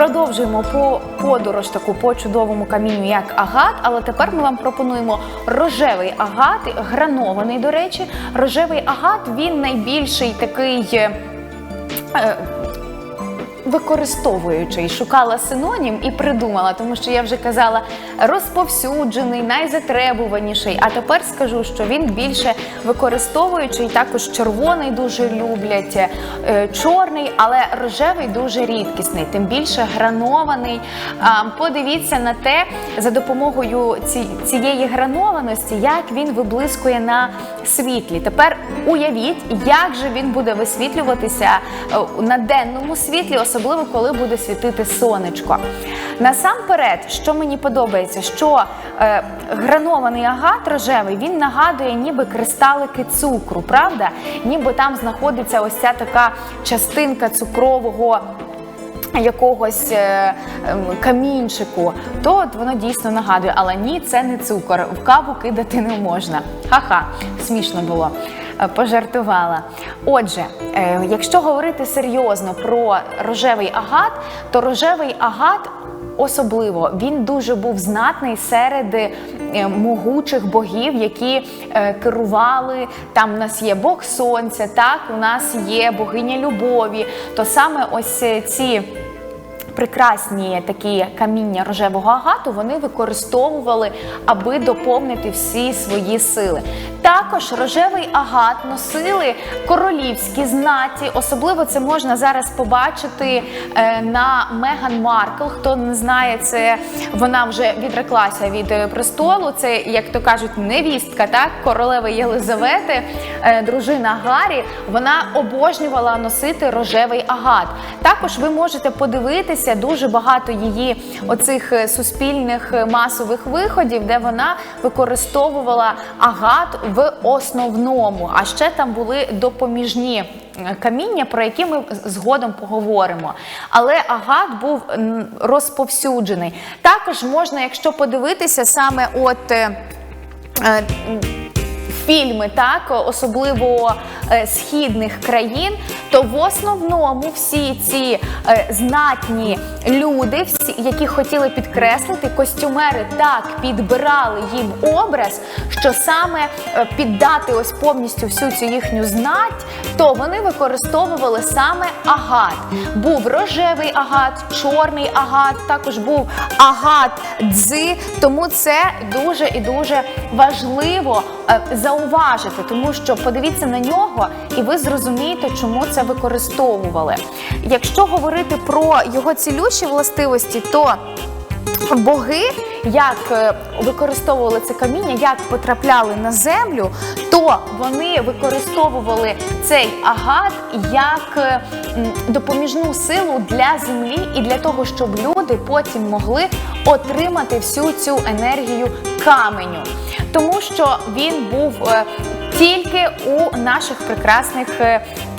Продовжуємо по подорож таку по чудовому камінню, як агат. Але тепер ми вам пропонуємо рожевий агат, гранований, до речі. Рожевий агат він найбільший такий. Е, шукала синонім і придумала, тому що я вже казала розповсюджений, найзатребуваніший. А тепер скажу, що він більше використовуючий, також червоний дуже люблять, е, чорний, але рожевий дуже рідкісний, тим більше гранований. Подивіться на те, за допомогою цієї гранованості, як він виблискує на світлі. Тепер уявіть, як же він буде висвітлюватися е, на денному світлі, особливо коли буде світити сонечко. Насамперед, що мені подобається, що е, гранований агат рожевий він нагадує ніби кристалики цукру, правда? Ніби там знаходиться ось ця така частинка цукрового якогось е, ем, камінчику, то от воно дійсно нагадує. Але ні, це не цукор. В каву кидати не можна. Ха-ха, смішно було. Е, Пожартувала. Отже, е, якщо говорити серйозно про рожевий агат, то рожевий агат Особливо він дуже був знатний серед е, могучих богів, які керували. Там у нас є Бог Сонця, так у нас є богиня любові. То саме ось ці прекрасні такі каміння рожевого агату вони використовували, аби доповнити всі свої сили. Також рожевий агат носили королівські знаті. Особливо це можна зараз побачити е, на Меган Маркл. Хто не знає, це вона вже відреклася від е, престолу. Це, як то кажуть, невістка, так королеви Єлизавети, дружина Гаррі. Вона обожнювала носити рожевий агат. Також ви можете подивитися дуже багато її оцих е, суспільних е, масових виходів, де вона використовувала агат в основному. А ще там були допоміжні е, каміння, про які ми згодом поговоримо. Але агат був розповсюджений. Також можна, якщо подивитися саме от. Фільми, так особливо е, східних країн, то в основному всі ці е, знатні люди, всі, які хотіли підкреслити, костюмери так підбирали їм образ, що саме е, піддати ось повністю всю цю їхню знать, то вони використовували саме агат. Був рожевий агат, чорний агат, також був агат дзи. Тому це дуже і дуже важливо е, зауважити, тому що подивіться на нього, і ви зрозумієте, чому це використовували. Якщо говорити про його цілющі властивості, то боги, як е, використовували це каміння, як потрапляли на землю, то вони використовували цей агат як е, допоміжну силу для землі і для того, щоб люди потім могли отримати всю цю енергію каменю, тому що він був. е, Тільки у наших прекрасних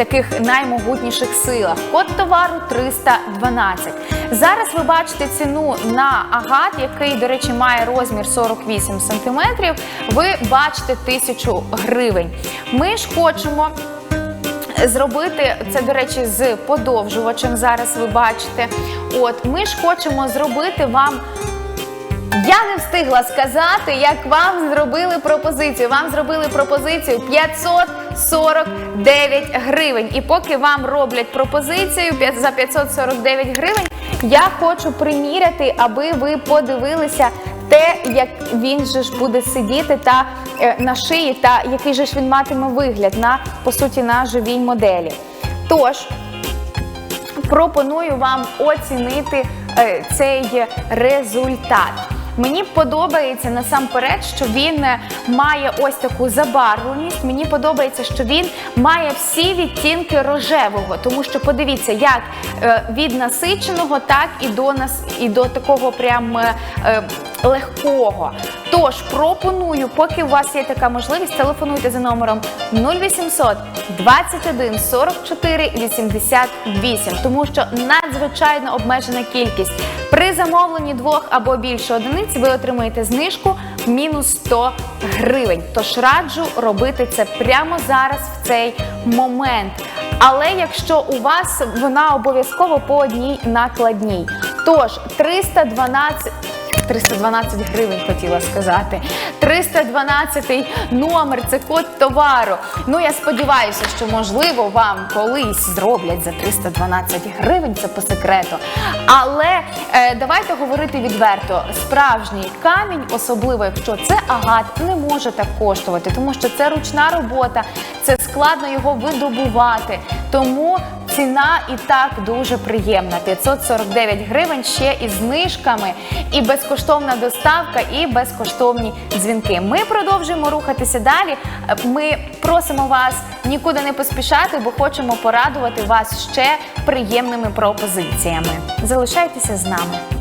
таких наймогутніших силах. Код товару 312. Зараз ви бачите ціну на агат, який, до речі, має розмір 48 см. Ви бачите 1000 гривень. Ми ж хочемо зробити це, до речі, з подовжувачем. Зараз ви бачите. От ми ж хочемо зробити вам. Я не встигла сказати, як вам зробили пропозицію. Вам зробили пропозицію 549 гривень. І поки вам роблять пропозицію за 549 гривень, я хочу приміряти, аби ви подивилися те, як він же ж буде сидіти та е, на шиї, та який же ж він матиме вигляд на по суті на живій моделі. Тож пропоную вам оцінити е, цей результат. Мені подобається насамперед, що він е, має ось таку забарвленість. Мені подобається, що він має всі відтінки рожевого, тому що подивіться, як е, від насиченого, так і до нас і до такого прям е, легкого. Тож пропоную, поки у вас є така можливість, телефонуйте за номером 0800 21 44 88, тому що надзвичайно обмежена кількість. При замовленні двох або більше одиниць ви отримаєте знижку мінус 100 гривень. Тож раджу робити це прямо зараз в цей момент. Але якщо у вас вона обов'язково по одній накладній. Тож 312 312 гривень хотіла сказати. 312 номер це код товару. Ну я сподіваюся, що можливо вам колись зроблять за 312 гривень, це по секрету. Але е, давайте говорити відверто: справжній камінь, особливо якщо це агат, не може так коштувати, тому що це ручна робота, це складно його видобувати. Тому ціна і так дуже приємна. 549 гривень ще із знижками, і безкоштовна доставка, і безкоштовні дзвінки. Ми продовжуємо рухатися далі. Ми просимо вас нікуди не поспішати, бо хочемо порадувати вас ще приємними пропозиціями. Залишайтеся з нами.